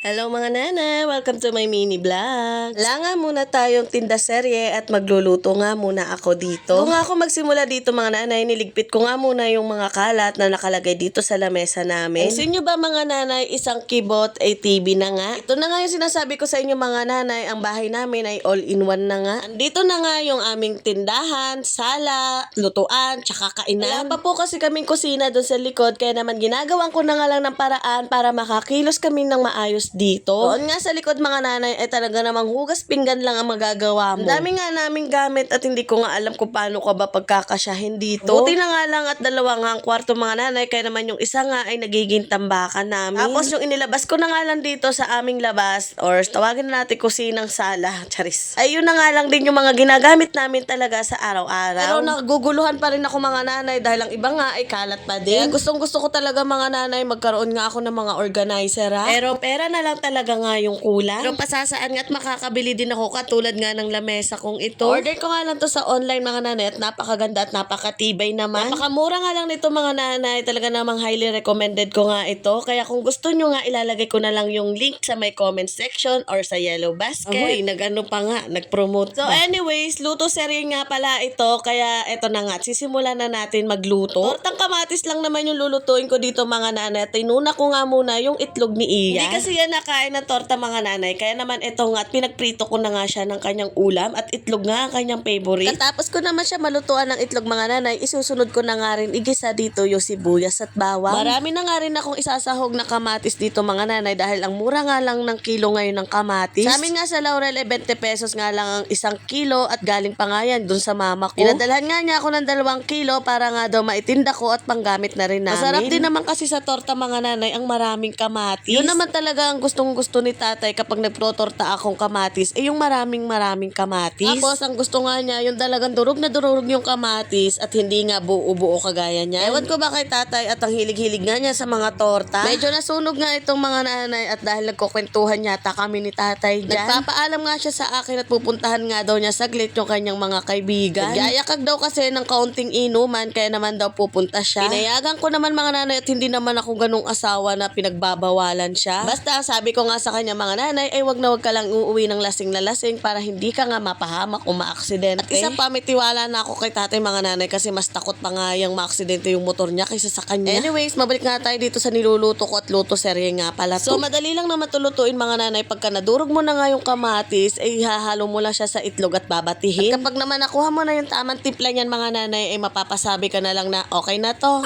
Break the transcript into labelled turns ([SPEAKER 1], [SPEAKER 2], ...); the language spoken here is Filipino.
[SPEAKER 1] Hello mga nana! Welcome to my mini vlog. Wala nga muna tayong tinda serye at magluluto nga muna ako dito. Kung ako magsimula dito mga nanay, niligpit ko nga muna yung mga kalat na nakalagay dito sa lamesa namin. Pansin nyo ba mga nanay, isang kibot ay TV na nga? Ito na nga yung sinasabi ko sa inyo mga nanay, ang bahay namin ay all-in-one na nga. Andito na nga yung aming tindahan, sala, lutuan, tsaka kainan. Wala pa po kasi kaming kusina doon sa likod, kaya naman ginagawan ko na nga lang ng paraan para makakilos kami ng maayos dito. Doon nga sa likod mga nanay ay talaga namang hugas pinggan lang ang magagawa mo. Dami nga naming gamit at hindi ko nga alam kung paano ko ba pagkakasyahin dito. Buti na nga lang at dalawa nga ang kwarto mga nanay kaya naman yung isa nga ay nagiging tambakan namin. Tapos yung inilabas ko na nga lang dito sa aming labas or tawagin na natin kusinang sala. Charis. Ay yun na nga lang din yung mga ginagamit namin talaga sa araw-araw. Pero naguguluhan pa rin ako mga nanay dahil ang iba nga ay kalat pa din. gustong gusto ko talaga mga nanay magkaroon nga ako ng mga organizer ha. Pero pera na lang talaga nga yung kulang. Pero pasasaan nga at makakabili din ako katulad nga ng lamesa kong ito. Order ko nga lang to sa online mga nanay at napakaganda at napakatibay naman. Napakamura nga lang nito mga nanay. Talaga namang highly recommended ko nga ito. Kaya kung gusto nyo nga ilalagay ko na lang yung link sa my comment section or sa yellow basket. Ahoy, nag-ano pa nga, nag-promote So anyways, luto serye nga pala ito. Kaya eto na nga, sisimulan na natin magluto. Tortang kamatis lang naman yung lulutuin ko dito mga nanay. Tinuna ko nga muna yung itlog ni Iya. Hindi kasi yan nakain ng torta mga nanay. Kaya naman ito nga at pinagprito ko na nga siya ng kanyang ulam at itlog nga ang kanyang favorite. Katapos ko naman siya malutuan ng itlog mga nanay, isusunod ko na nga rin igisa dito yung sibuyas at bawang. Marami na nga rin akong isasahog na kamatis dito mga nanay dahil ang mura nga lang ng kilo ngayon ng kamatis. Sa amin nga sa Laurel, eh, 20 pesos nga lang ang isang kilo at galing pa nga yan dun sa mama ko. Pinadalhan nga niya ako ng dalawang kilo para nga daw maitinda ko at panggamit na rin namin. Masarap din naman kasi sa torta mga nanay ang maraming kamatis. Yun naman talaga ang gustong gusto ni tatay kapag nagprotorta akong kamatis, eh yung maraming maraming kamatis. Tapos ang gusto nga niya, yung talagang durog na durog yung kamatis at hindi nga buo-buo kagaya niya. Ewan ko ba kay tatay at ang hilig-hilig nga niya sa mga torta. Medyo nasunog nga itong mga nanay at dahil nagkukwentuhan yata kami ni tatay dyan. Nagpapaalam nga siya sa akin at pupuntahan nga daw niya saglit yung kanyang mga kaibigan. Nagyayakag daw kasi ng kaunting inuman kaya naman daw pupunta siya. Pinayagan ko naman mga nanay at hindi naman ako ganong asawa na pinagbabawalan siya. Basta sabi ko nga sa kanya mga nanay ay wag na wag ka lang uuwi ng lasing na lasing para hindi ka nga mapahamak o maaksidente. At isa pa may tiwala na ako kay tatay mga nanay kasi mas takot pa nga yung maaksidente yung motor niya kaysa sa kanya. Anyways, mabalik nga tayo dito sa niluluto ko at luto serye nga pala to. So madali lang na matulutuin mga nanay pagka nadurog mo na nga yung kamatis ay hahalo mo lang siya sa itlog at babatihin. At kapag naman nakuha mo na yung tamang timpla niyan mga nanay ay mapapasabi ka na lang na okay na to.